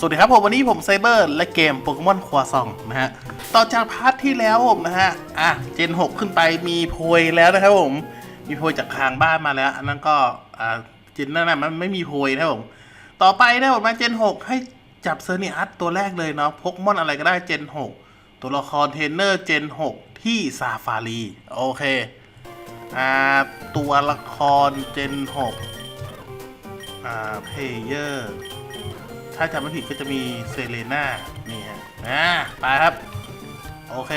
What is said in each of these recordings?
สวัสดีครับผมวันนี้ผมไซเบอร์และเกมโปเกมอนควาซองนะฮะ ต่อจากพาร์ทที่แล้วผมนะฮะ อะ เจน 6 ขึ้นไปมีโพยแล้วนะครับผม มีโพยจากทางบ้านมาแล้ว อันนั้นก็ อ่า เจนนั่นนะมันไม่มีโพยนะครับผม ต่อไปนะผมมาเจน 6 ให้จับเซอร์เนียสตัวแรกเลยเนาะโปเกมอนอะไรก็ได้เจน 6 ตัวละครเทรนเนอร์เจน 6 ที่ซาฟารี โอเค อ่า ตัวละครเจน 6 อ่า เพเยอร์ ถ้าจำไม่ผิดก็จะมีเซเลน่านี่ฮะอ่าไปครับ โอเค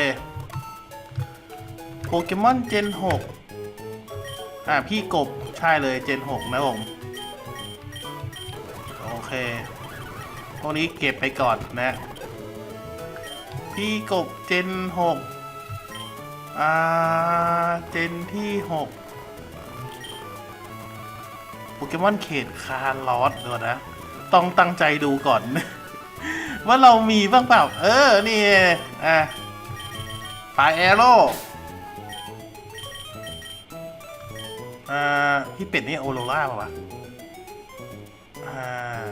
โปเกมอนเจน 6 อ่า พี่กบ ใช่เลยเจน 6 นะผม โอเคพวกนี้เก็บไปก่อนนะ พี่กบเจน 6 อ่า เจนที่ 6 โปเกมอนเขตคาร์ลอสเดี๋ยวนะ ต้องตั้งใจดูก่อน ว่าเรามีบ้างเปล่า เออ นี่อะปลายแอโร่อ่าพี่เป็ดนี่โอโรล่าป่าวะอ่า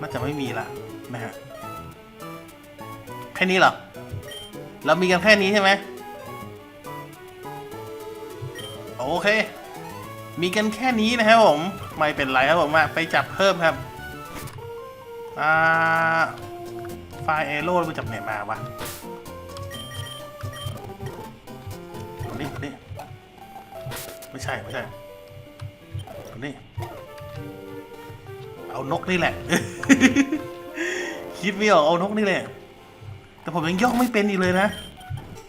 น่าจะไม่มีละนะฮะ แค่นี้เหรอ เรามีกันแค่นี้ใช่ไหมโอเค มีกันแค่นี้นะครับผมไม่เป็นไรครับผมไปจับเพิ่มครับอ่าไฟเอโร่มาจากไหนมาวะเอานี่เอานี่ไม่ใช่ไม่ใช่เอานี่เอานกนี่แหละ คิดไม่ออกเอานกนี่แหละ แต่ผมยังย่องไม่เป็นอีกเลยนะ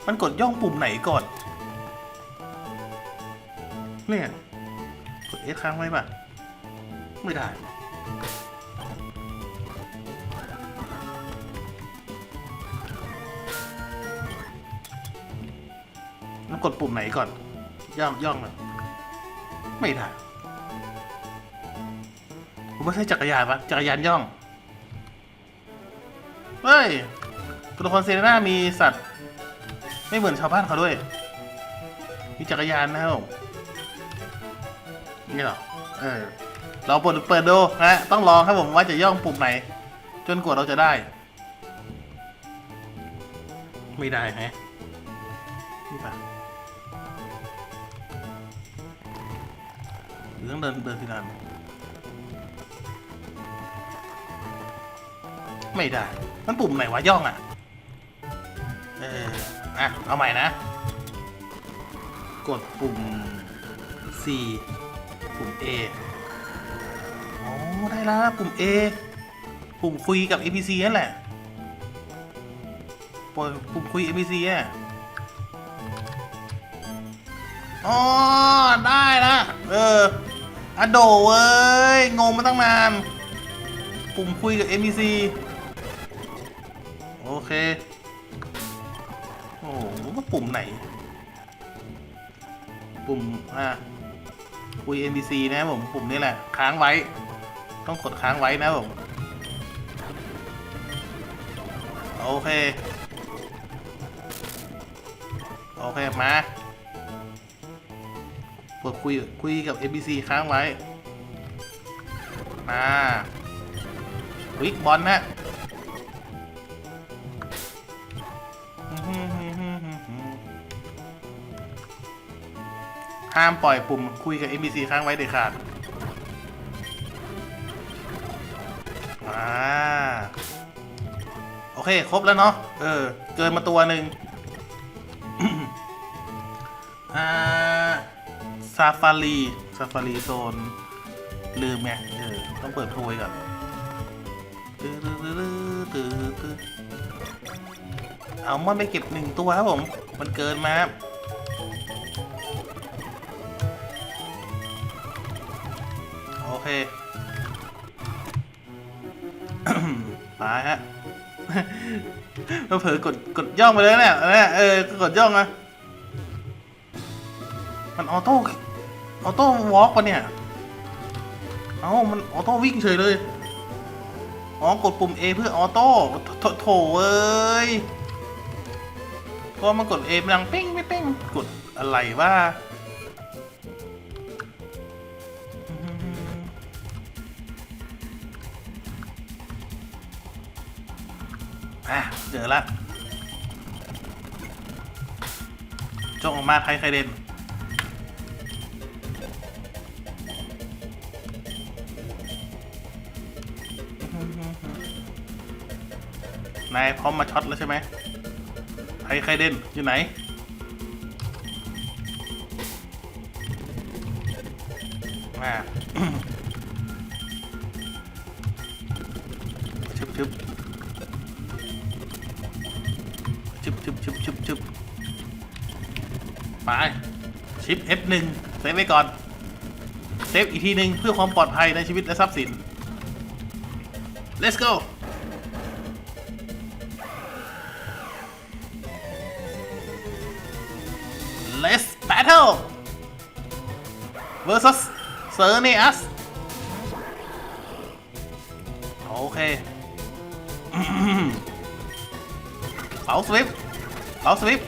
มันกดย่องปุ่มไหนก่อน เนี่ยกด S ค้างไว้ป่ะ ไม่ได้ แล้วกดปุ่มไหนก่อน ย่องย่องเลยไม่ได้ผมไม่ใช่จักรยานปะจักรยานย่อง เฮ้ย ตัวละครเซเรน่ามีสัตว์ ไม่เหมือนชาวบ้านเขาด้วย มีจักรยานนะครับนี่หรอ เออ เราเปิดเปิดดูนะต้องลองครับผมว่าจะย่องปุ่มไหน จนกว่าเราจะได้ ไม่ได้ฮะนี่ปะหรือต้องเดินเดินทีละอันไม่ได้ มันปุ่มไหนวะย่องอะ เออ อะ เอาใหม่นะ กดปุ่ม C ปุ่ม A อ๋อ ได้แล้วนะปุ่ม A ปุ่มคุยกับ APC นั่นแหละปล่อยปุ่มคุย APC อะอ๋อได้ละเอออะโดเว้ย งงมาตั้งนาน ปุ่มคุยกับ NPC โอเค โอ้โหว่าปุ่มไหน ปุ่ม อะคุย NPC นะครับผม ปุ่มนี้แหละ ค้างไว้ ต้องกดค้างไว้นะผมโอเค โอเค มากดคุย คุยกับ NPC ค้างไว้ มาวิกบอลนะห้ามปล่อยปุ่มคุยกับ NPC ค้างไว้เด็ดขาด เค ครบแล้วเนาะเออ เกินมาตัวหนึ่งอ่าซาฟารีซาฟารีโซน ลืมไงเออ ต้องเปิดโพยก่อนตื้อตื้อตื้อตื้อตื้อเอามันไปเก็บหนึ่งตัวครับผม มันเกินมาครับโอเคตาฮะ เราเผลอกดกดย่องไปเลยเนี่ยเนี่ยเออกดย่องอะมันออโต้ออโต้วอล์กปะเนี่ย เอ้ามันออโต้วิ่งเฉยเลย อ๋อกดปุ่ม A เพื่อออโต้โถเอ้ยเพราะมันกด A มันดังเป้งไม่เป้งกดอะไรว่า เจอละจงออกมาใครใครเด่นนายพร้อมมาช็อตแล้วใช่ไหมใครใครเด่นอยู่ไหน มาชึบชึบ ชึบชึบไป ชิป F1 เซฟไว้ก่อน เซฟอีกทีหนึ่งเพื่อความปลอดภัยในชีวิตและทรัพย์สิน let's go let's battle versus เซอร์เนอัสโอเคเสาสวิป เสาสวิป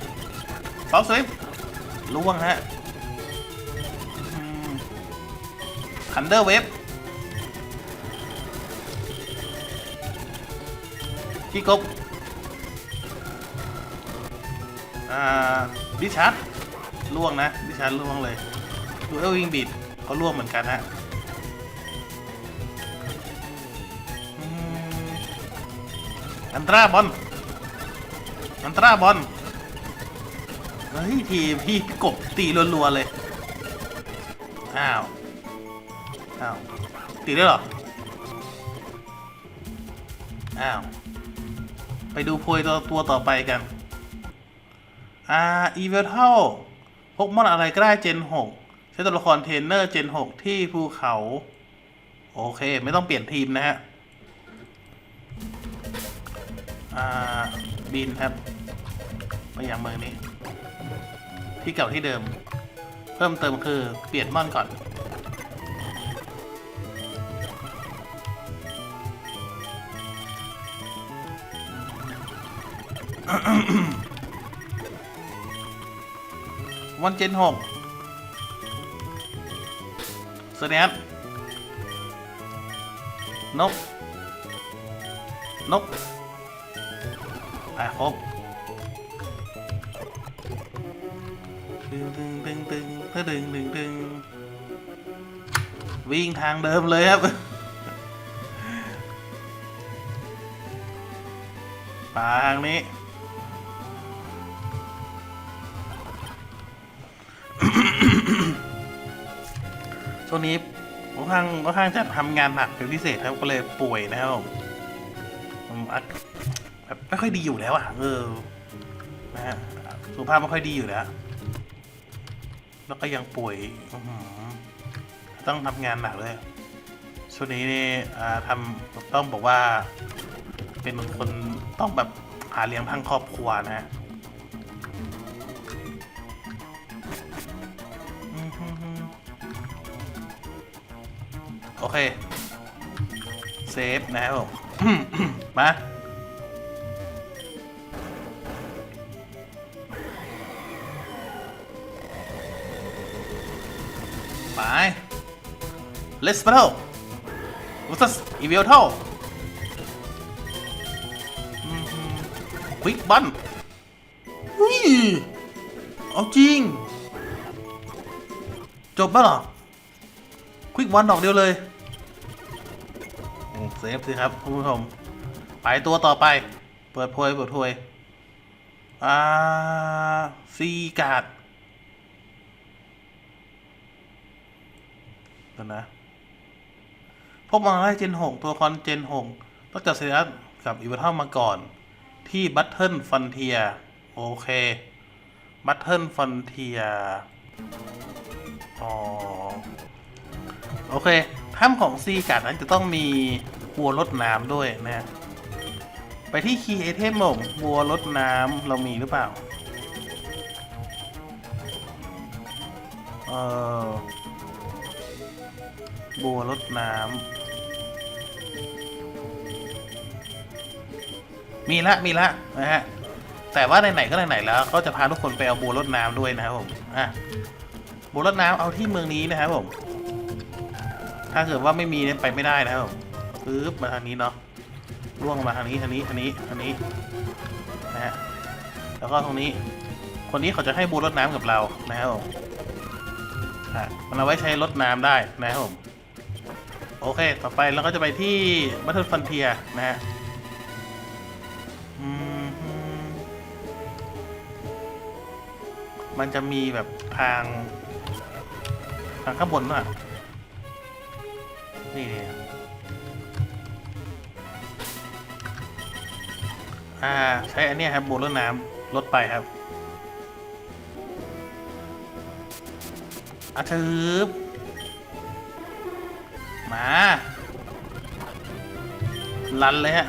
เสาสวิปล่วงฮะทันเดอร์เวฟพี่กบอ่าดิชาร์ดล่วงนะดิชาร์ดล่วงเลยดูเอลวิงบีดเขาล่วงเหมือนกันฮะอันตราบอลอันตราบอล เฮ้ยทีพี่กบตีรัวๆเลย อ้าว อ้าว ตีได้หรอ อ้าว ไปดูโพยตัวตัวต่อไปกัน อ่า อีเวลเท่าพกมอนอะไรก็ได้เจน6ใช้ตัวละครเทรนเนอร์เจน6ที่ภูเขา โอเค ไม่ต้องเปลี่ยนทีมนะฮะ อ่า บินครับ ไปยังเมืองนี้ ที่เก่าที่เดิม เพิ่มเติมคือเปลี่ยนมอนก่อน วันเจนหกสแนปนก นกอะครบ ดึงดึงดึงดึงถ้าดึงดึงดึงวิ่งทางเดิมเลยครับป่าทางนี้ ช่วงนี้ค่อนข้างค่อนข้างจะทำงานหนักเป็นพิเศษครับก็เลยป่วยนะครับผมแบบไม่ค่อยดีอยู่แล้วอะเออนะสุขภาพไม่ค่อยดีอยู่แล้ว แล้วก็ยังป่วยต้องทำงานหนักเลยช่วงนี้นี่ทำต้องบอกว่า เป็นคนต้องแบบหาเลี้ยงทั้งครอบครัวนะฮะโอเค เซฟนะครับผมมา let's battle versus evil เท่าควิกบันอุ้ยเอาจริง จบแล้วเหรอควิกวันดอกเดียวเลยเซฟสิครับคุณผู้ชม ไปตัวต่อไป เปิดโพยเปิดโพยอ่าซีการ์ดเดี๋ยวนะ พวกมังไล่เจนหกตัวคอนเจนหกต้องจัดเซรัสกับอีเวนทัลมาก่อน ที่บัตเทิลฟันเทียโอเคบัตเทิลฟันเทียอ๋อโอเคถ้ำของซีการ์ดนั้นจะต้องมีวัวรดน้ำด้วยนะ ไปที่คีย์ไอเทมผมวัวรดน้ำเรามีหรือเปล่า เออบัวรดน้ำ มีละมีละนะฮะแต่ว่าไหนๆก็ไหนๆแล้ว ก็จะพาทุกคนไปเอาบัวรดน้ำด้วยนะครับผมอะบัวรดน้ำเอาที่เมืองนี้นะครับผม ถ้าเกิดว่าไม่มีเนี่ยไปไม่ได้นะครับผมปึ๊บมาทางนี้เนาะล่วงมาทางนี้ทางนี้ทางนี้ทางนี้นะฮะแล้วก็ตรงนี้ คนนี้เขาจะให้บูรดน้ำกับเรานะครับผมอะมันเอาไว้ใช้รดน้ำได้นะครับผม โอเค ต่อไปเราก็จะไปที่บัตเทิลฟันเทียนะฮะ มันจะมีแบบทาง ทางข้างบนน่ะนี่นี่อ่า ใช้อันนี้ครับบูรน้ำลดไปครับอาชืบมา ลันเลยฮะ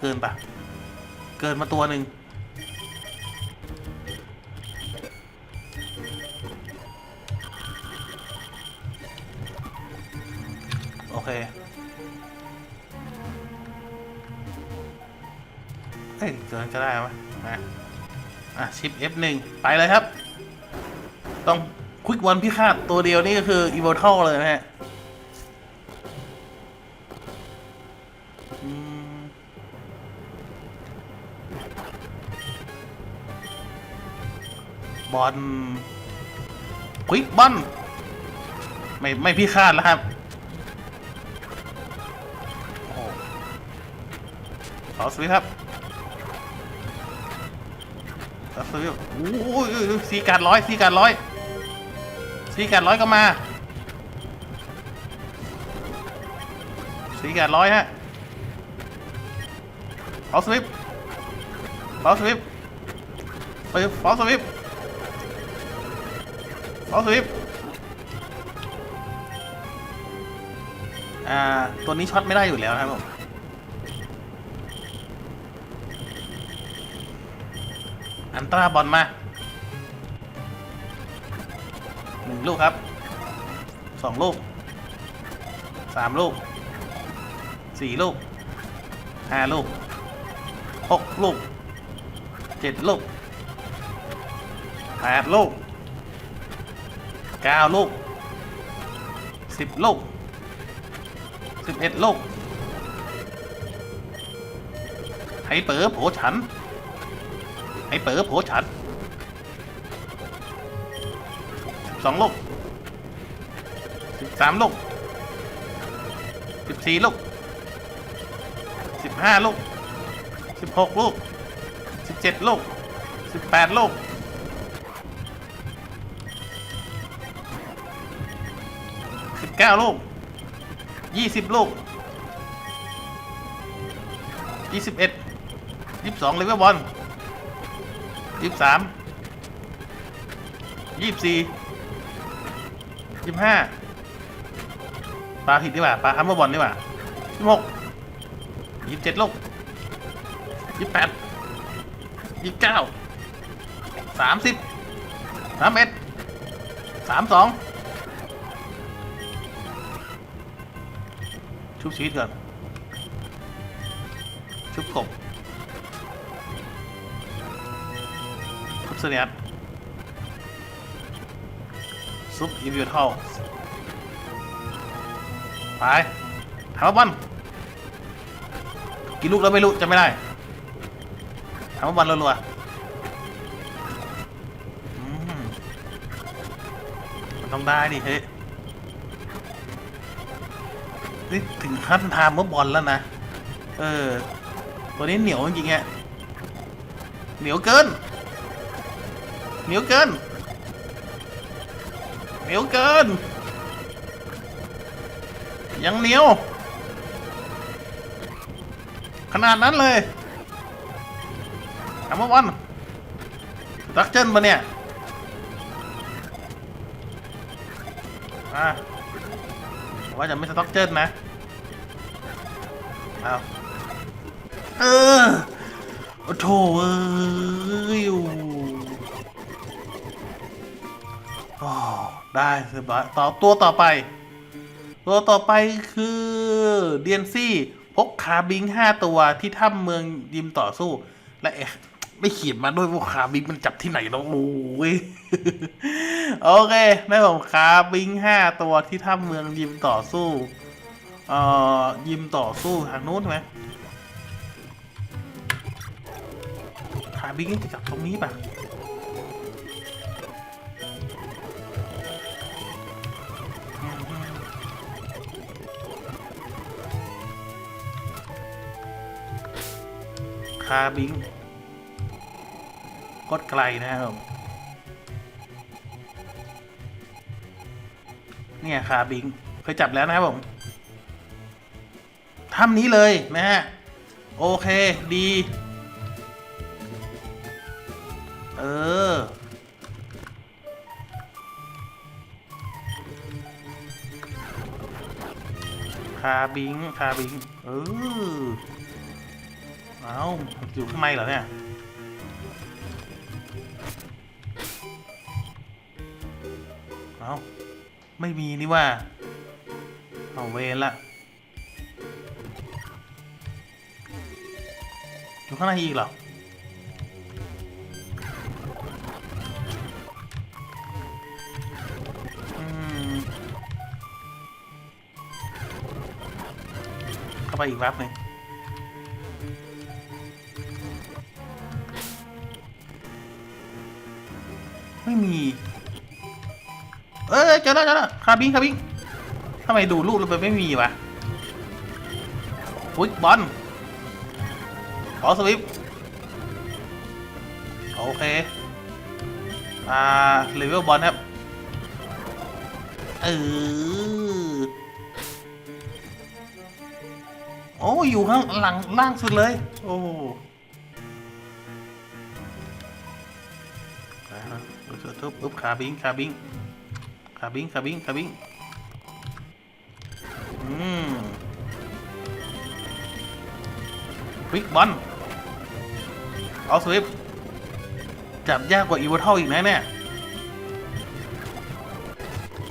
เกินปะเกินมาตัวหนึ่งโอเคเฮ้ยเกินจะได้ไหมนะอะชิป F1 ไปเลยครับ ต้องควิกวันพิฆาตตัวเดียวนี่ก็คือ e v o t a l เลยนะฮะ บอลควิกบอลไม่ไม่พิฆาตแล้วครับโอ้โหขอสวิครับขอสวิโอ้ยสีการร้อยสีการร้อยสีการร้อยก็มาสีการร้อยฮะขอสวิปขอสวิปไปขอสวิป ขอสวิปอ่า ตัวนี้ช็อตไม่ได้อยู่แล้วนะครับผมอันตราบอลมาหนึ่งลูกครับสองลูกสามลูกสี่ลูกห้าลูกหกลูกเจ็ดลูกแปดลูก ก้าลูกสิบลูกสิบเอ็ดลูกให้เป๋อโผฉันให้เป๋อโผฉันสองลูกสิบสามลูกสิบสี่ลูกสิบห้าลูกสิบหกลูกสิบเจ็ดลูกสิบแปดลูก ก้าลูกยี่สิบลูกยี่สิบเอ็ดยี่สิบสองเลเวลบอลยี่สิบสามยี่สิบสี่ยี่สิบห้าปลาผิดดีกว่าปลาอัมเบอร์บอลดีกว่ายี่สิบหกยี่สิบเจ็ดลูกยี่สิบแปดยี่สิบเก้าสามสิบสามเอ็ดสามสอง ชุบชีวิตก่อน ชุบกบชุบเสนียดซุปอินวิวทัลไปถามว่าบอลกี่ลูกแล้วไม่รู้จะไม่ได้ถามว่าบอลรัวๆอืมมันต้องได้ดิเฮ้ย นี่ถึงขั้นทามเมื่อบอลแล้วนะ เออ ตัวนี้เหนียวจริงๆอะเหนียวเกิน เหนียวเกิน เหนียวเกิน ยังเหนียว ขนาดนั้นเลยถามว่าวันตักเจนมาเนี่ยอะ ว่าจะไม่สต็อกเจนนะเอาเออโอ้โถเอ้ยโอ้ได้เรียบร้อยต่อตัวต่อไป ตัวต่อไปคือเดียนซี่พกคาบิงห้าตัวที่ถ้ำเมืองยิมต่อสู้ และเอ๊ะ ไม่เขียนมาด้วยว่าคาบิงมันจับที่ไหนน้องโอ้ยโอเคได้ผมคาบิงห้าตัวที่ถ้ำเมืองยิมต่อสู้ เอ่อ ยิมต่อสู้ทางนู้นไหมคาบิงจะจับตรงนี้ป่ะคาบิง กดไกลนะครับผมเนี่ยคาบิงเคยจับแล้วนะครับผมถ้ำนี้เลยนะฮะ โอเคดี เออ คาบิง คาบิง เออ เอาอยู่ข้างในเหรอเนี่ย เอาไม่มีนี่ว่า เอาเวรละอยู่ข้างในอีกเหรอ เข้าไปอีกแป๊บหนึ่งไม่มี เจอแล้วเจอแล้วคาบิงคาบิงทำไมดูรูปแล้วมันไม่มีวะอุ้ยบอลขอสวิปโอเค อ่าเลเวลบอลครับ เออ โอ้อยู่ข้างหลังล่างสุดเลย โอ้นะครับทุบทุบทุบขาบิงขาบิง ขาบิงขาบิงขาบิงอืมควิกบอลเอาสวิปจับยากกว่าอีวอร์ทัลอีกนะเนี่ย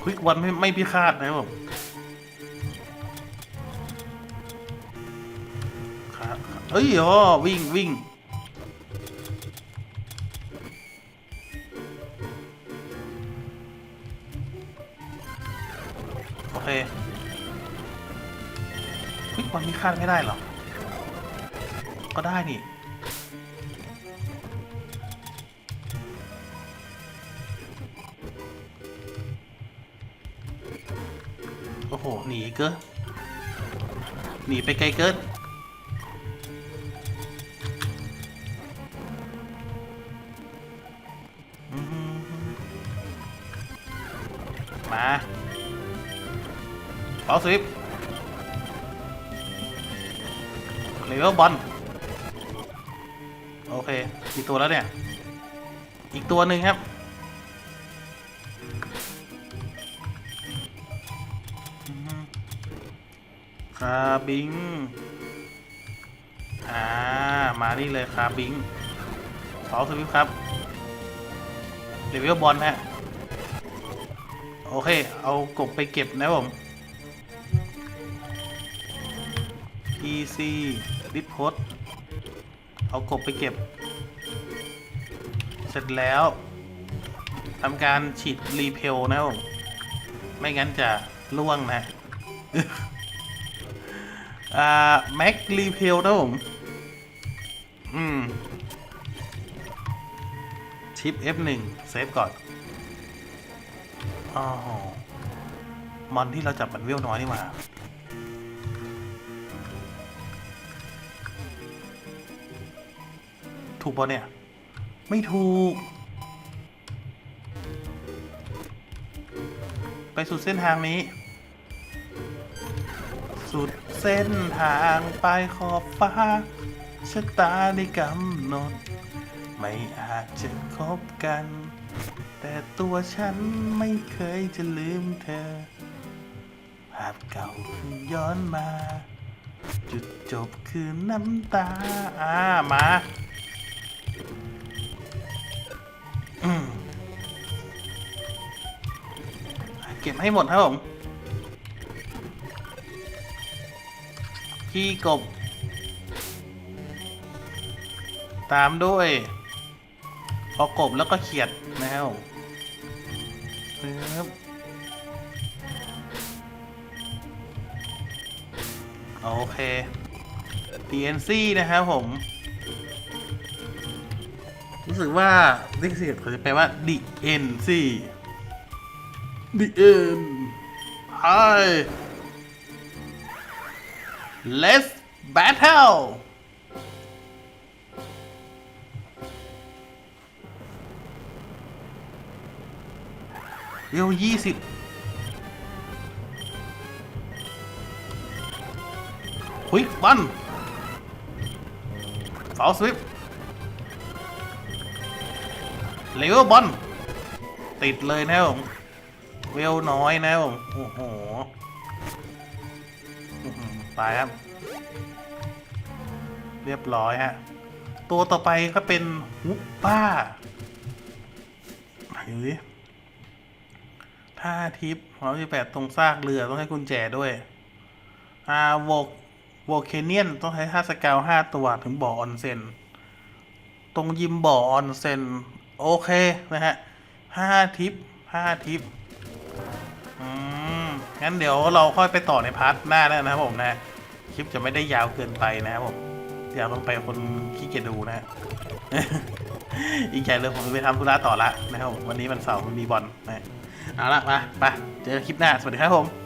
ควิกบอลไม่ไม่พิฆาตนะผมขาเอ้ยอ๋อวิ่งวิ่ง เคควิกบอลมีคาดไม่ได้หรอ ก็ได้นี่ โอ้โห หนีเกินหนีไปไกลเกิน สวิปเลเวลบอลโอเคกี่ตัวแล้วเนี่ย อีกตัวหนึ่งครับ คาบิง อ่า มานี่เลยคาบิงสองสวิปครับเลเวลบอลฮะ โอเค เอากบไปเก็บนะผม PC ดิพสเอากบไปเก็บ เสร็จแล้วทำการฉีดรีเพลนะผมไม่งั้นจะล่วงนะอ่าแม็กรีเพลนะผมอืมชิป F1 เซฟก่อนอ๋อมอนที่เราจับมันเวลน้อยนี่หว่า ถูกปะเนี่ย ไม่ถูก ไปสุดเส้นทางนี้ สุดเส้นทางไปขอบฟ้าชะตาได้กำหนด ไม่อาจจะคบกัน แต่ตัวฉันไม่เคยจะลืมเธอ ภาพเก่าคือย้อนมา จุดจบคือน้ำตา อ่า มา อืมเก็บให้หมดครับผมพี่กบ ตามด้วยพอกบแล้วก็เขียดนะครับผมปึ๊บโอเค DNC นะครับผม รู้สึกว่าลิขสิทธิ์เขาจะแปลว่า DNC DN Hi Let's battle เร็วยี่สิบหุยบันเสาสวิป เลเวลบอลติดเลยนะผมเวลน้อยนะผมโอ้โหตายครับ เรียบร้อยฮะ ตัวต่อไปก็เป็นฮุปป้าไหนดูดิท่าทิปร้อยสิบแปดตรงซากเรือต้องให้กุญแจด้วย อ่าโวกโวเคเนียนต้องใช้ท่าสเกลห้าตัวถึงบ่อออนเซน ตรงยิมบ่อออนเซน โอเค นะฮะห้าทิปห้าทิปอืม งั้นเดี๋ยวเราค่อยไปต่อในพาร์ทหน้าแล้วนะครับผมนะ คลิปจะไม่ได้ยาวเกินไปนะครับผมยาวลงไปคนขี้เกียจดูนะอีกอย่เลยผมจะไปทำธุระต่อละนะครับผมวันนี้มันเสาร์มันมีบอลนะเอาละมาไปเจอคลิปหน้า สวัสดีครับผม